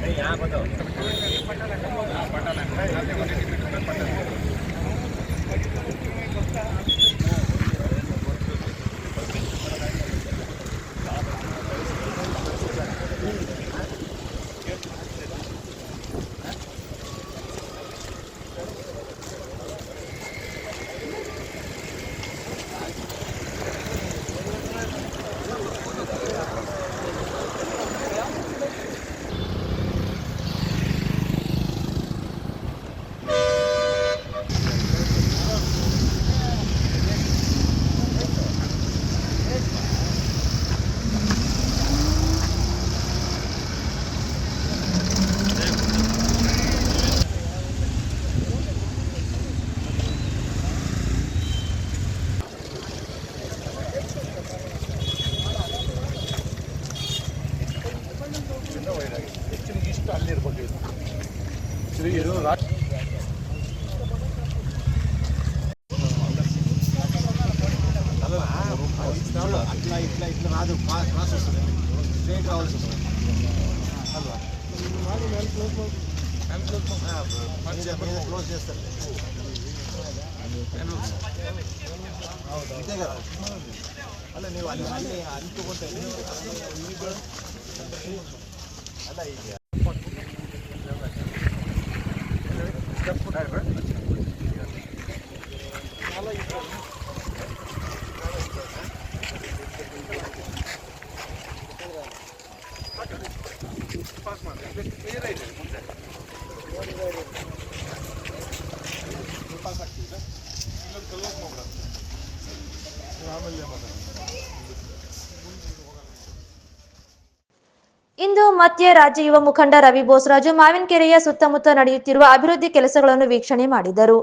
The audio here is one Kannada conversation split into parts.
નહીં આ બધો પટાલા ಭಾಗದಿಂದ ಒಳ್ಳೆಯದಾಗಿದೆ ಹೆಚ್ಚಿನ ಇಷ್ಟ ಅಲ್ಲಿರ್ಬೇಕು ಶ್ರೀ ಇದು ರಾಷ್ಟ್ರ ఇట్లా ఇట్లా ఇట్లా రాదు క్రాస్ వస్తుంది స్ట్రైట్ రావాల్సి వస్తుంది అల్వా క్లోజ్ చేస్తారు. ಕ್ಲೋಸ್ ಅಲ್ಲ ನೀವು ಅಲ್ಲಿ ಅಲ್ಲಿ ಅಂಟುಕೊಂತ ಅಲ್ಲ ಈಗ ಪಾಸ್ ಮಾಡಿ ಇದು clear ಇದೆ ಮುಂದೆ ಇದು ಪಾಸ್ ಆಗ್ತಿದೆ ಇಲ್ಲೊಂದು ಕಲ್ಲೋಕ್ ಮಾಡ್ಬಿಡೋದು ನೀವು ಆಮೇಲೆ ಮಾತಾಡೋಣ ಇಂದು ಮತ್ತೆ ರಾಜ್ಯ ಯುವ ಮುಖಂಡ ರವಿ ಬೋಸರಾಜು ಮಾವಿನಕೆರೆಯ ಸುತ್ತಮುತ್ತ ನಡೆಯುತ್ತಿರುವ ಅಭಿವೃದ್ಧಿ ಕೆಲಸಗಳನ್ನು ವೀಕ್ಷಣೆ ಮಾಡಿದರು.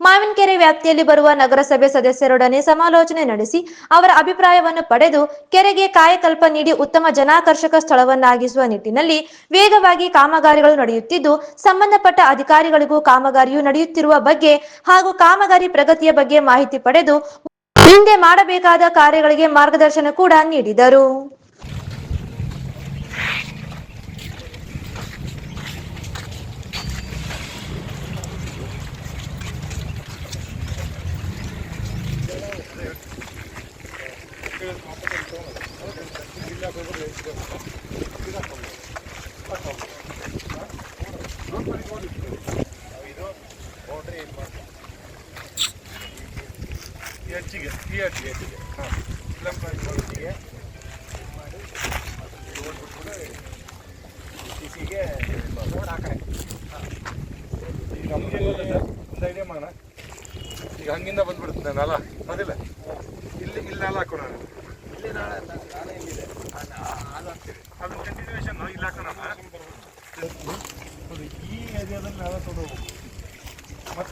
ಮಾವಿನಕೆರೆ ವ್ಯಾಪ್ತಿಯಲ್ಲಿ ಬರುವ ನಗರಸಭೆ ಸದಸ್ಯರೊಡನೆ ಸಮಾಲೋಚನೆ ನಡೆಸಿ ಅವರ ಅಭಿಪ್ರಾಯವನ್ನು ಪಡೆದು ಕೆರೆಗೆ ಕಾಯಕಲ್ಪ ನೀಡಿ ಉತ್ತಮ ಜನಾಕರ್ಷಕ ಸ್ಥಳವನ್ನಾಗಿಸುವ ನಿಟ್ಟಿನಲ್ಲಿ ವೇಗವಾಗಿ ಕಾಮಗಾರಿಗಳು ನಡೆಯುತ್ತಿದ್ದು, ಸಂಬಂಧಪಟ್ಟ ಅಧಿಕಾರಿಗಳಿಗೂ ಕಾಮಗಾರಿಯು ನಡೆಯುತ್ತಿರುವ ಬಗ್ಗೆ ಹಾಗೂ ಕಾಮಗಾರಿ ಪ್ರಗತಿಯ ಬಗ್ಗೆ ಮಾಹಿತಿ ಪಡೆದು ಮುಂದೆ ಮಾಡಬೇಕಾದ ಕಾರ್ಯಗಳಿಗೆ ಮಾರ್ಗದರ್ಶನ ಕೂಡ ನೀಡಿದರು. ಈ ಅಜ್ಜಿಗೆ ಈ ಅಜ್ಜಿ ಮಾಡಿ ಹಾಂ. ಅಜ್ಜಿಗೆ ಈಗ ನಮ್ಗೆ ಹಾಂ ನಮಗೆ ಒಂದು ಐಡಿಯಾ ಮಾಡೋಣ. ಈಗ ಹಂಗಿಂದ ಬಂದ್ಬಿಡುತ್ತೆ ಅಲ್ಲ ಅದಿಲ್ಲ. ಇಲ್ಲಿ ಇಲ್ಲಿ ನೆಲ ಹಾಕೋಣ ಅದು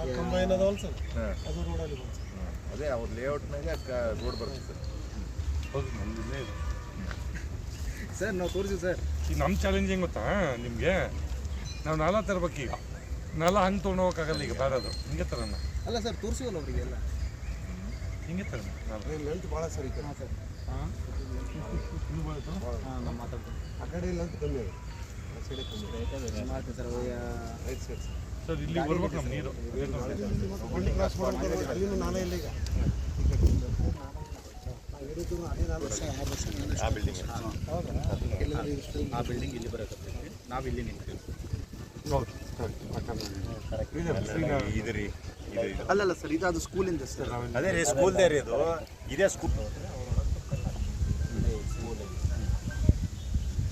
ಆ ಕಂಬ ಏನದವಲ್ಲ ಸರ್ ಹಾಂ. ಅದು ರೋಡ್ ಅಲ್ಲಿ ಬಂತು ಅದೇ ಅವ್ರ ಲೇಔಟ್ನಾಗ ರೋಡ್ ಬರುತ್ತೆ ಸರ್. ಹೌದು ನಮ್ದು ಇಲ್ಲೇ ಇದೆ ಸರ್ ನಾವು ತೋರಿಸಿವಿ ಸರ್. ಈಗ ನಮ್ಮ ಚಾಲೆಂಜ್ ಹೆಂಗೆ ಗೊತ್ತಾ ನಿಮಗೆ? ನಾವು ನಾಲ ತರ್ಬೇಕು ಈಗ ನಾಲ ಹಂಗೆ ತೊಗೊಂಡು ಹೋಗೋಕ್ಕಾಗಲ್ಲ ಈಗ ಬಾರದು ಹಿಂಗೆ ತರೋಣ. ಅಲ್ಲ ಸರ್ ತೋರಿಸಿವಲ್ಲ ಅವರಿಗೆಲ್ಲ ಹಿಂಗೆ ತರೋಣ. ಲೆಂತ್ ಭಾಳ ಸರಿ ಕಡೆ. ಸರ್. ಹಾಂ? ಇದು ಹಾಂ ನಾವು ಮಾತಾಡ್ತೀವಿ ಆ ಕಡೆ ಲೆಂತ್ ಕಮ್ಮಿ ಮಾಡ್ತೀನಿ ಸರ್ ರೈಟ್ ಸೈಡ್ ಸರ್. ಇಲ್ಲಿ ಬರ್ಬೇಕು ನಮ್ಮ ನೀರು. ಆ ಬಿಲ್ಡಿಂಗ್ ಮಾಡ್ಬೇಕಾದ್ರೆ ಅಲ್ಲಿನೂ ನಾನೇ ಇಲ್ಲ ಈಗ ಆ ಬಿಲ್ಡಿಂಗ್ ಇಲ್ಲಿ ಬರಕತ್ತೀವಿ ನಾವು ಇಲ್ಲಿ ನಿಂತೀವಿ. ಇದ್ರಿ ಅಲ್ಲಲ್ಲ ಸರ್ ಇದು ಅದು ಸ್ಕೂಲಿಂದ ಸರ್. ಅದೇ ರೀ ಸ್ಕೂಲ್ದೇ ರೀ ಅದು. ಇದೇ ಸ್ಕೂಲ್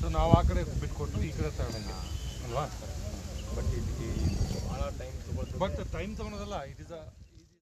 ಸೊ ನಾವು ಆ ಕಡೆ ಬಿಟ್ಕೊಟ್ಟು ಈ ಕಡೆ ತಗೊಂಡಂಗೆ ಅಲ್ವಾ? ಬಟ್ ಬಟ್ ಟೈಮ್ ತಗೊಳೋದಲ್ಲ ಇಟ್ ಇಸ್ ಅ